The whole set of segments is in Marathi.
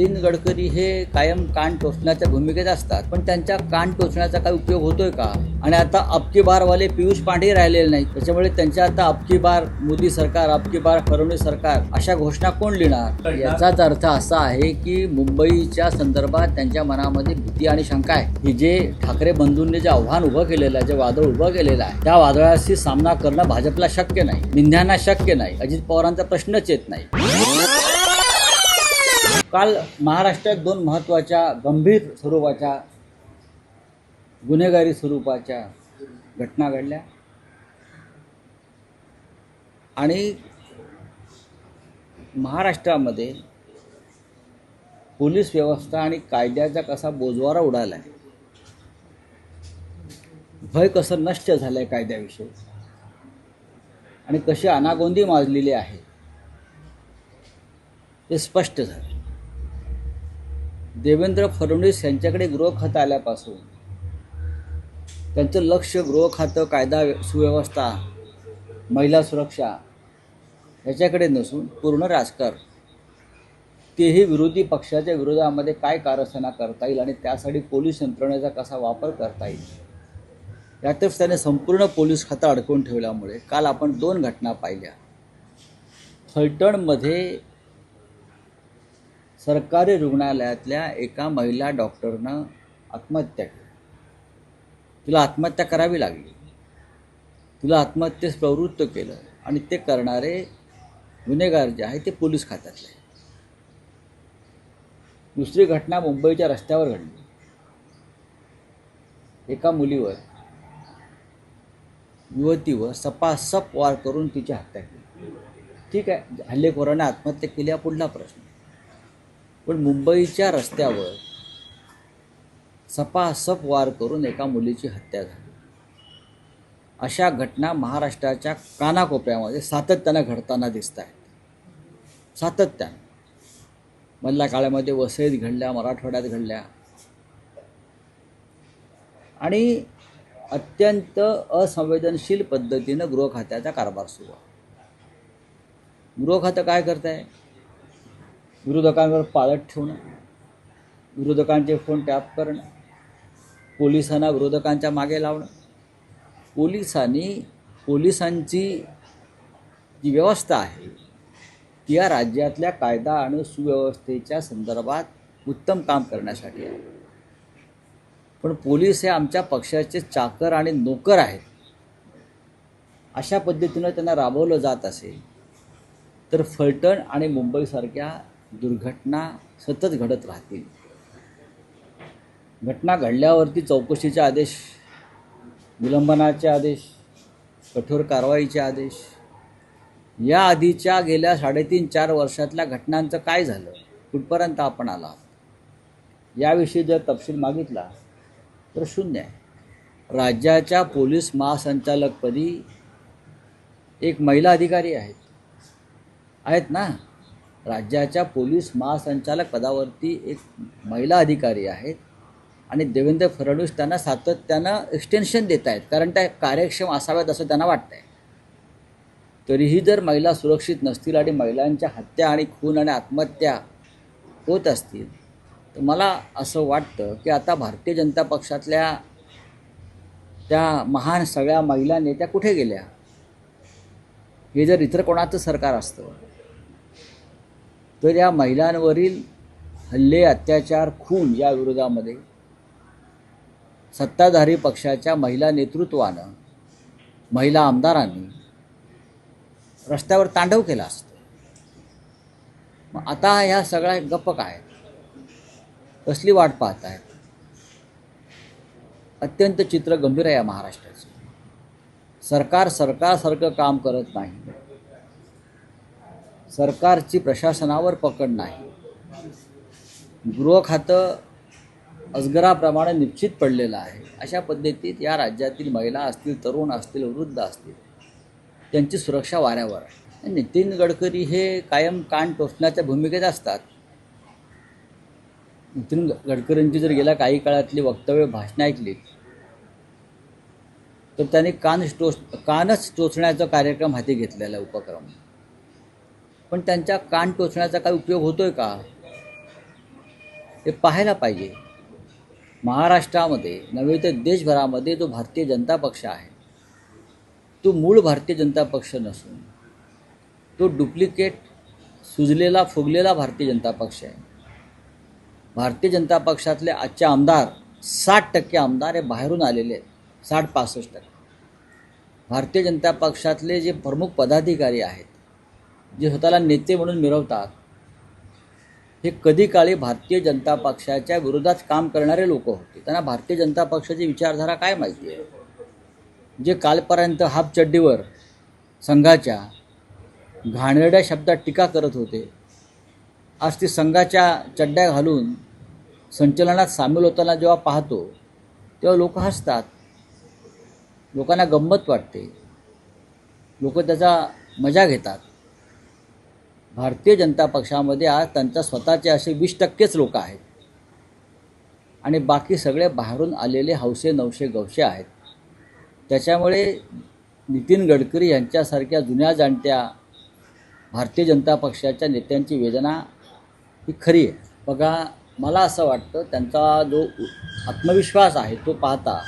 नितीन गडकरी हे कायम कान टोचण्याच्या भूमिकेत असतात. पण त्यांच्या कान टोचण्याचा काही उपयोग होतोय का? आणि आता अबकी बारवाले पियुष पांडे राहिलेले नाही त्याच्यामुळे त्यांच्या आता अबकी बार मोदी सरकार अबकी बार फडणवीस सरकार अशा घोषणा कोण लिहिणार? याचाच अर्थ असा आहे की मुंबईच्या संदर्भात त्यांच्या मनामध्ये भीती आणि शंका आहे. की जे ठाकरे बंधूंनी जे आव्हान उभं केलेलं आहे जे वादळ उभं केलेलं आहे त्या वादळाशी सामना करणं भाजपला शक्य नाही. निंद्यांना शक्य नाही. अजित पवारांचा प्रश्नच येत नाही. काल महाराष्ट्रात दोन महत्त्वाच्या गंभीर स्वरूपाच्या गुन्हेगारी स्वरूपाच्या घटना घडल्या. आणि महाराष्ट्रामध्ये पोलीस व्यवस्था आणि कायद्याचा कसा बोजवारा उडाला आहे भय कसं नष्ट झालं आहे कायद्याविषयी आणि कशी अनागोंदी माजलेली आहे ते स्पष्ट झालं. देवेंद्र फडणवीस यांच्याकडे गृह खातं आल्यापासून. त्यांचं लक्ष गृह खातं कायदा सुव्यवस्था महिला सुरक्षा याच्याकडे नसून पूर्ण राजकारण. तेही विरोधी पक्षाच्या विरोधामध्ये काय कारस्थाना करता येईल आणि त्यासाठी पोलीस यंत्रणेचा कसा वापर करता येईल? यातच त्याने संपूर्ण पोलीस खातं अडकवून ठेवल्यामुळे काल आपण दोन घटना पाहिल्या. फलटणमध्ये सरकारी रुग्णालयातल्या एका महिला डॉक्टरनं आत्महत्या केली. तिला आत्महत्या करावी लागली. तिला आत्महत्येस प्रवृत्त केलं आणि ते करणारे गुन्हेगार जे आहे ते पोलीस खात्यातले दुसरी घटना मुंबईच्या रस्त्यावर घडली. एका मुलीवर युवतीवर सपासप वार करून तिची हत्या केली. ठीक आहे हल्लेखोराने आत्महत्या केली हा पुढला प्रश्न. पण मुंबईच्या रस्त्यावर सपासप वार करून एका मुलीची हत्या झाली. अशा घटना महाराष्ट्राच्या कानाकोपऱ्यामध्ये सातत्यानं घडताना दिसत आहेत. सातत्यानं. मधल्या काळामध्ये वसईत घडल्या मराठवाड्यात घडल्या. आणि अत्यंत असंवेदनशील पद्धतीनं गृह खात्याचा कारभार सुरू आहे. गृह खातं काय करत आहे विरोधकांवर पाळत ठेवणं विरोधकांचे फोन टॅप करणं पोलिसांना विरोधकांच्या मागे लावणं. पोलिसांनी पोलिसांची जी व्यवस्था आहे ती या राज्यातल्या कायदा आणि सुव्यवस्थेच्या संदर्भात उत्तम काम करण्यासाठी आहे. पण पोलीस हे आमच्या पक्षाचे चाकर आणि नोकर आहेत. अशा पद्धतीनं त्यांना राबवलं जात असेल तर फलटण आणि मुंबईसारख्या दुर्घटना सतत घडत राहतील घटना घडल्यावरती चौकशीचे आदेश विलंबनाचे आदेश कठोर कारवाईचे आदेश. या आधीच्या गेल्या साडेतीन चार वर्षातल्या घटनांचं काय झालं कुठपर्यंत आपण आला याविषयी जर तपशील मागितला तर शून्य आहे. राज्याच्या पोलीस महासंचालकपदी एक महिला अधिकारी आहेत. आहेत ना? राज्याच्या पोलीस महासंचालक पदावरती एक महिला अधिकारी आहेत. आणि देवेंद्र फडणवीस त्यांना सातत्यानं एक्सटेन्शन देत आहेत. कारण त्या कार्यक्षम असाव्यात असं त्यांना वाटतं आहे तरीही जर महिला सुरक्षित नसतील आणि महिलांच्या हत्या आणि खून आणि आत्महत्या होत असतील तर मला असं वाटतं की आता भारतीय जनता पक्षातल्या त्या महान सगळ्या महिला नेत्या कुठे गेल्या? हे जर इतर कोणाचं सरकार असतं तर या महिलांवरील हल्ले अत्याचार खून या विरोधामध्ये सत्ताधारी पक्षाच्या महिला नेतृत्वानं महिला आमदारांनी रस्त्यावर तांडव केला असतो. मग आता ह्या सगळ्या गप्प काय कसली वाट पाहत आहेत? अत्यंत चित्र गंभीर आहे या महाराष्ट्राचं. सरकार सरकारसारखं काम करत नाही. सरकारची प्रशासनावर पकड नाही. गृह खातं अजगराप्रमाणे निश्चित पडलेलं आहे. अशा पद्धतीत या राज्यातील महिला असतील तरुण असतील वृद्ध असतील त्यांची सुरक्षा वाऱ्यावर आहे. नितीन गडकरी हे कायम कान टोचण्याच्या भूमिकेत असतात. नितीन गडकरींची जर गेल्या काही काळातली वक्तव्य भाषणं ऐकली तर त्यांनी कान टोच कानच टोचण्याचा कार्यक्रम हाती घेतलेला आहे उपक्रम. पण त्यांच्या कान टोचण्याचा काही उपयोग होतोय का? हे पाहायला पाहिजे. महाराष्ट्रामध्ये नव्हे तर देशभरामध्ये जो भारतीय जनता पक्ष आहे तो मूळ भारतीय जनता पक्ष नसून तो डुप्लिकेट सुजलेला फुगलेला भारतीय जनता पक्ष आहे. भारतीय जनता पक्षातले आजचे आमदार साठ टक्के आमदार हे बाहेरून आलेले आहेत साठ पासष्ट टक्के. भारतीय जनता पक्षातले जे प्रमुख पदाधिकारी आहेत जे स्वतःला नेते म्हणून मिरवतात हे कधी काळी भारतीय जनता पक्षाच्या विरोधात काम करणारे लोक होते. त्यांना भारतीय जनता पक्षाची विचारधारा काय माहिती आहे जे कालपर्यंत हाफ चड्डीवर संघाच्या घाणेरड्या शब्दात टीका करत होते आज ती संघाच्या चड्ड्या घालून संचलनात सामील होताना जेव्हा पाहतो तेव्हा लोक हसतात. लोकांना गंमत वाटते. लोक त्याचा मजा घेतात. भारतीय जनता पक्षामध्ये आज त्यांच्या स्वतःचे असे वीस टक्केच लोक आहेत. आणि बाकी सगळे बाहेरून आलेले हौसे नवशे गवशे आहेत. त्याच्यामुळे नितीन गडकरी यांच्यासारख्या जुन्या जाणत्या भारतीय जनता पक्षाच्या नेत्यांची वेदना ही खरी आहे. बघा मला असं वाटतं त्यांचा जो आत्मविश्वास आहे तो पाहता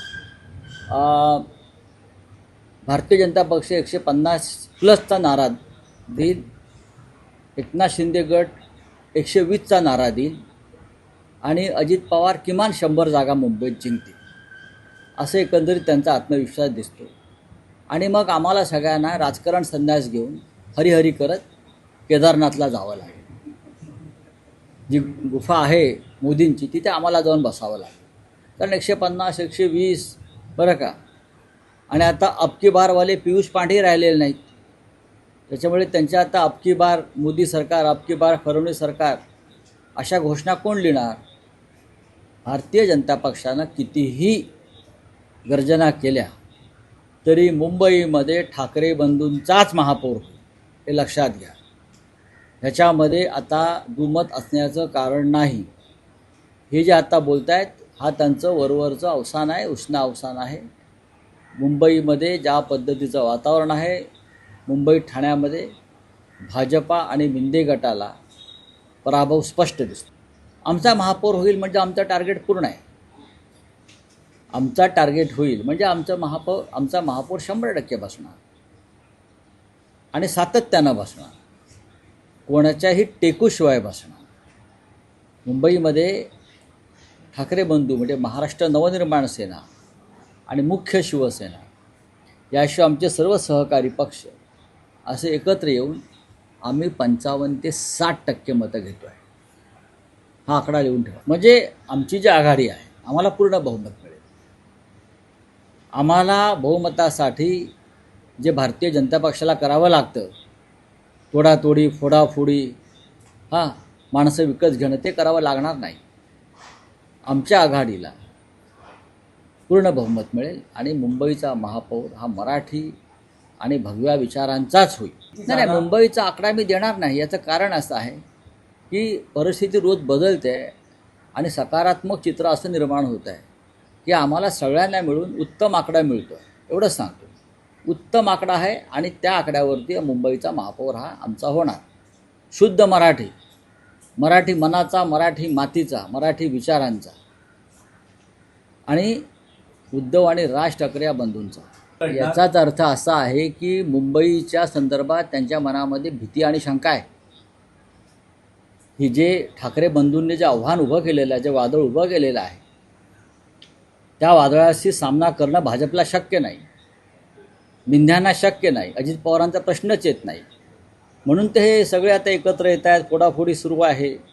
भारतीय जनता पक्ष एकशे पन्नास प्लसचा नारा देईल एकनाथ शिंदे गट एकशे वीसचा नारा देईल आणि अजित पवार किमान शंभर जागा मुंबईत जिंकतील. असं एकंदरीत त्यांचा आत्मविश्वास दिसतो. आणि मग आम्हाला सगळ्यांना राजकारण संन्यास घेऊन हरिहरी करत केदारनाथला जावं लागेल. जी गुफा आहे मोदींची तिथे आम्हाला जाऊन बसावं लागेल. कारण एकशे पन्नास एकशे वीस बरं का? आणि आता अबकी बारवाले पियुष पांडे राहिलेले नाहीत. त्याच्यामुळे त्यांच्या आता अबकी बार मोदी सरकार अबकी बार फरवणी सरकार अशा घोषणा कोण लिहिणार? भारतीय जनता पक्षानं कितीही गर्जना केल्या तरी मुंबईमध्ये ठाकरे बंधूंचाच महापौर हे लक्षात घ्या. ह्याच्यामध्ये आता दुमत असण्याचं कारण नाही. हे जे आता बोलत आहेत हा त्यांचं वरवरचं अवसान आहे उष्ण अवसान आहे. मुंबईमध्ये ज्या पद्धतीचं वातावरण आहे मुंबई ठाण्यामध्ये भाजपा आणि मिंदे गटाला पराभव स्पष्ट दिसतो. आमचा महापौर होईल म्हणजे आमचं टार्गेट पूर्ण आहे. आमचा टार्गेट होईल म्हणजे आमचं महापौर आमचा महापौर शंभर टक्के बसणार. आणि सातत्यानं बसणार. कोणाच्याही टेकूशिवाय बसणार. मुंबईमध्ये ठाकरे बंधू म्हणजे महाराष्ट्र नवनिर्माण सेना आणि मुख्य शिवसेना याशिवाय आमचे सर्व सहकारी पक्ष असे एकत्र येऊन आम्ही पंचावन्न ते साठ टक्के मतं घेतो आहे. हा आकडा लिहून ठेवा. म्हणजे आमची जी आघाडी आहे आम्हाला पूर्ण बहुमत मिळेल. आम्हाला बहुमतासाठी जे भारतीय जनता पक्षाला करावं लागतं तोडातोडी फोडाफोडी हां माणसं विकत घेणं ते करावं लागणार नाही. आमच्या आघाडीला पूर्ण बहुमत मिळेल आणि मुंबईचा महापौर हा मराठी आणि भगव्या विचारांचाच होईल. नाही नाही मुंबईचा आकडा मी देणार नाही याचं कारण असं आहे की परिस्थिती रोज बदलते आणि सकारात्मक चित्र असं निर्माण होत आहे की आम्हाला सगळ्यांना मिळून उत्तम आकडा मिळतो एवढंच सांगतो. उत्तम आकडा आहे आणि त्या आकड्यावरती मुंबईचा महापौर हा आमचा होणार. शुद्ध मराठी. मराठी मनाचा मराठी मातीचा मराठी विचारांचा. आणि उद्धव आणि राज ठाकरे या बंधूंचा. याचाच अर्थ असा आहे की मुंबईच्या संदर्भात त्यांच्या मनामध्ये भीती आणि शंका आहे. ही जे ठाकरे बंधूंनी जे आव्हान उभं केलेलं आहे जे वादळ उभं केलेलं आहे त्या वादळाशी सामना करणं भाजपला शक्य नाही. मिंध्यांना शक्य नाही. अजित पवारांचा प्रश्नच येत नाही. म्हणून ते हे सगळे आता एकत्र येत आहेत फोडाफोडी सुरू आहे.